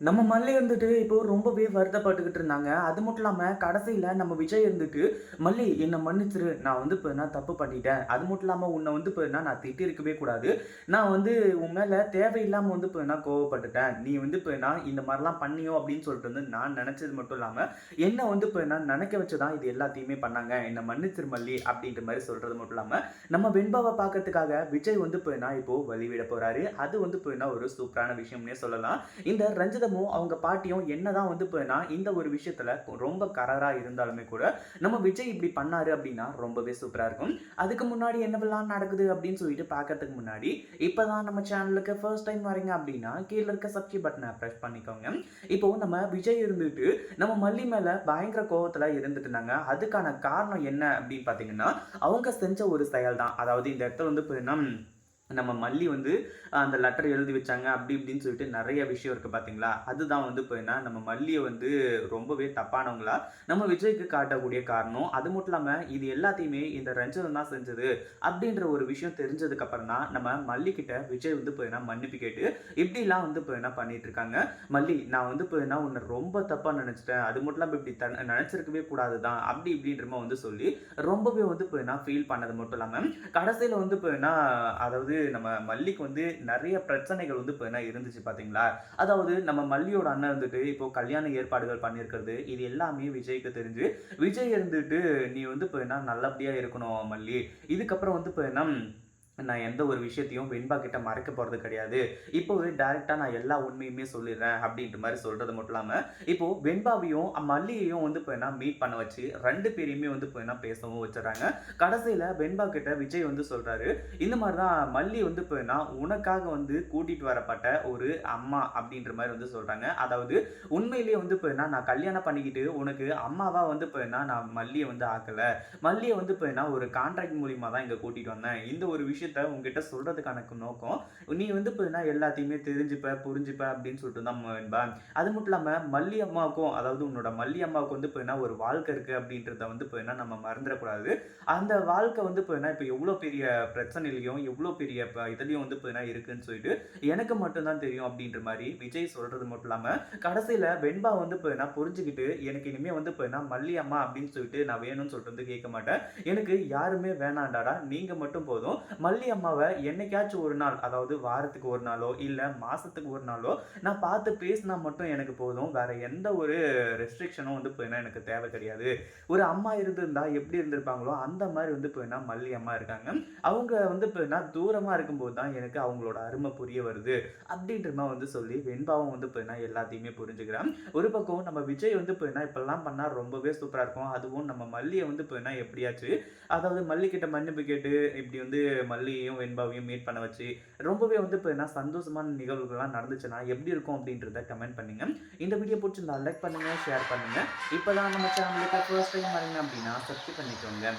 நம்ம மல்லி இருந்துட்டு இப்போ ரொம்பவே வருத்தப்பட்டுக்கிட்டு இருந்தாங்க. அது மட்டும் இல்லாமல் கடைசியில் நம்ம விஜய் இருந்துட்டு மல்லி என்னை மன்னிச்சிரு நான் வந்து இப்போ நான் தப்பு பண்ணிட்டேன். அது மட்டும் இல்லாமல் உன்னை வந்து இப்போ நான் திட்டிருக்கவே கூடாது. நான் வந்து உன் மேலே தேவையில்லாமல் வந்து இப்போ நான் கோவப்பட்டுட்டேன். நீ வந்து இப்போ நான் இந்த மாதிரிலாம் பண்ணியோ அப்படின்னு சொல்லிட்டு வந்து நான் நினச்சது மட்டும் இல்லாமல் என்னை வந்து இப்போ நான் நினைக்க வச்சு தான் இது எல்லாத்தையுமே பண்ணாங்க. என்னை மன்னிச்சிரு மல்லி அப்படின்ற மாதிரி சொல்கிறது மட்டும் இல்லாமல் நம்ம வெண்பாவை பார்க்கறதுக்காக விஜய் வந்து இப்போ நான் இப்போது வழிவிட போகிறாரு அது வந்து இப்போ என்ன ஒரு சூப்பரான விஷயம்னே சொல்லலாம். இந்த ரஞ்சிதமும் அவங்க பாட்டியும் என்னதான் வந்து போனா இந்த ஒரு விஷயத்துல ரொம்ப கரரா இருந்தாலுமே கூட நம்ம விஜய் இப்படி பண்ணாரு அப்படின்னா ரொம்பவே சூப்பரா இருக்கும். அதுக்கு முன்னாடி என்னவெல்லாம் நடக்குது அப்படின்னு சொல்லிட்டு பார்க்கறதுக்கு முன்னாடி இப்போதான் நம்ம சேனலுக்கு ஃபர்ஸ்ட் டைம் வரீங்க அப்படின்னா கீழே இருக்க சப்ஸ்கிரைப் பட்டனை ப்ரெஸ் பண்ணிக்கோங்க. இப்போ நம்ம விஜய் இருந்துட்டு நம்ம மல்லி மேல பயங்கர கோவத்துல இருந்துட்டு இருந்தாங்க. அதுக்கான காரணம் என்ன அப்படின்னு பாத்தீங்கன்னா அவங்க செஞ்ச ஒரு செயல் தான் அதாவது இந்த இடத்துல வந்து போயின்னா நம்ம மல்லி வந்து அந்த லெட்டர் எழுதி வச்சாங்க அப்படி இப்படின்னு சொல்லிட்டு நிறைய விஷயம் இருக்குது பார்த்தீங்களா அதுதான் வந்து இப்போ என்ன நம்ம மல்லியை வந்து ரொம்பவே தப்பானவங்களா? நம்ம விஜய்க்கு காட்டக்கூடிய காரணம் அது மட்டும் இல்லாமல் இது எல்லாத்தையுமே இந்த ரஞ்சனம் தான் செஞ்சது அப்படின்ற ஒரு விஷயம் தெரிஞ்சதுக்கப்புறம் தான் நம்ம மல்லிக்கிட்ட விஜய் வந்து இப்போ என்ன மன்னிப்பு கேட்டு இப்படிலாம் வந்து இப்போ என்ன பண்ணிட்டு இருக்காங்க. மல்லி நான் வந்து இப்போ என்ன உன்னை ரொம்ப தப்பாக நினச்சிட்டேன். அது மட்டும் இல்லாமல் இப்படி த நினச்சிருக்கவே கூடாது தான். அப்படி இப்படின்றமா வந்து சொல்லி ரொம்பவே வந்து இப்போ என்ன ஃபீல் பண்ணது மட்டும் இல்லாமல் கடைசியில் வந்து இப்போ என்ன அதாவது நம்ம மல்லிக்கு வந்து நிறைய பிரச்சனைகள் வந்து இப்போ என்ன இருந்துச்சு பார்த்தீங்களா அதாவது நம்ம மல்லியோட அண்ணன் இருந்துட்டு இப்போ கல்யாண ஏற்பாடுகள் பண்ணியிருக்கிறது இது எல்லாமே விஜய்க்கு தெரிஞ்சு விஜய் இருந்துட்டு நீ வந்து இப்போ என்ன நல்லபடியாக இருக்கணும் மல்லி. இதுக்கப்புறம் வந்து இப்போ என்ன நான் எந்த ஒரு விஷயத்தையும் வெண்பா கிட்ட மறைக்க போகிறது கிடையாது. இப்போவே டேரெக்டாக நான் எல்லா உண்மையுமே சொல்லிடுறேன் அப்படின்ற மாதிரி சொல்கிறது மட்டும் இல்லாமல் இப்போது வெண்பாவையும் மல்லியையும் வந்து இப்போ என்ன மீட் பண்ண வச்சு ரெண்டு பேரையுமே வந்து இப்போ என்ன பேசவும் வச்சுறாங்க கடைசியில் வெண்பா கிட்ட விஜய் வந்து சொல்கிறாரு இந்த மாதிரி தான் மல்லி வந்து இப்போ என்ன உனக்காக வந்து கூட்டிகிட்டு வரப்பட்ட ஒரு அம்மா அப்படின்ற மாதிரி வந்து சொல்கிறாங்க அதாவது உண்மையிலேயே வந்து இப்போ என்ன நான் கல்யாணம் பண்ணிக்கிட்டு உனக்கு அம்மாவாக வந்து இப்போ என்ன நான் மல்லியை வந்து ஆக்கலை. மல்லியை வந்து இப்போ என்ன ஒரு கான்ட்ராக்ட் மூலியமாக தான் இங்கே கூட்டிகிட்டு வந்தேன். இந்த ஒரு விஷயத்த உங்ககிட்ட சொல்றதுக்கான நோக்கம். நீ வந்து இப்போ எல்லாத்தையுமே தெரிஞ்சுப்ப புரிஞ்சுப்ப அப்படின்னு சொல்லிட்டு தான் வேண்பா அது மட்டும் இல்லாமல் மல்லி அம்மாவுக்கும் அதாவது உன்னோட மல்லி அம்மாவுக்கு வந்து இப்போ என்ன ஒரு வாழ்க்கை இருக்குது அப்படின்றத வந்து இப்போ என்ன நம்ம மறந்துடக்கூடாது. அந்த வாழ்க்கை வந்து இப்போ என்ன இப்போ எவ்வளோ பெரிய பிரச்சனையிலையும் எவ்வளோ பெரிய இப்போ இதுலேயும் வந்து இப்போ என்ன இருக்குன்னு சொல்லிட்டு எனக்கு மட்டும்தான் தெரியும் அப்படின்ற மாதிரி விஜய் சொல்கிறது மட்டும் இல்லாமல் கடைசியில் வெண்பா வந்து இப்போ என்ன புரிஞ்சுக்கிட்டு எனக்கு இனிமேல் வந்து இப்போ என்ன மல்லி அம்மா அப்படின்னு சொல்லிட்டு நான் வேணும்னு சொல்லிட்டு வந்து கேட்க மாட்டேன். எனக்கு யாருமே வேணாண்டாடா நீங்கள் மட்டும் போதும். மல்லி அம்மாவை என்னைக்காச்சும் ஒரு நாள் அதாவது வாரத்துக்கு ஒரு நாளோ இல்லை மாதத்துக்கு ஒரு நாளோ நான் பார்த்து பேசினா மட்டும் எனக்கு போதும். வேற எந்த ஒரு ரெஸ்ட்ரிக்ஷனும் வந்து போயினா எனக்கு தேவை கிடையாது. ஒரு அம்மா இருந்திருந்தா எப்படி இருந்திருப்பாங்களோ அந்த மாதிரி வந்து இப்போ என்ன மல்லி அம்மா இருக்காங்க. அவங்க வந்து போயினா என்ன தூரமாக இருக்கும்போது தான் எனக்கு அவங்களோட அருமை புரிய வருது. அப்படின்ற மாதிரி வந்து சொல்லி வெண்பாவும் வந்து இப்போ எல்லாத்தையுமே புரிஞ்சுக்கிறேன் ஒரு பக்கம் நம்ம விஜய் வந்து போயினா இப்பெல்லாம் பண்ணால் ரொம்பவே சூப்பராக இருக்கும். அதுவும் நம்ம மல்லியை வந்து போயினா எப்படியாச்சு அதாவது மல்லிக்கிட்ட மன்னிப்பு கேட்டு இப்படி வந்து வள்ளியையும் வெண்பாவையும் மீட் பண்ண வச்சு ரொம்பவே வந்து இப்போ என்ன சந்தோஷமான நிகழ்வுகள்லாம் நடந்துச்சுன்னா எப்படி இருக்கும் அப்படின்றத கமெண்ட் பண்ணுங்க. இந்த வீடியோ பிடிச்சிருந்தா லைக் பண்ணுங்க ஷேர் பண்ணுங்க. இப்போதான் நம்ம சேனலுக்கு ஃபர்ஸ்ட் டைம் வரீங்க அப்படின்னா சப்ஸ்கிரைப் பண்ணிக்கோங்க.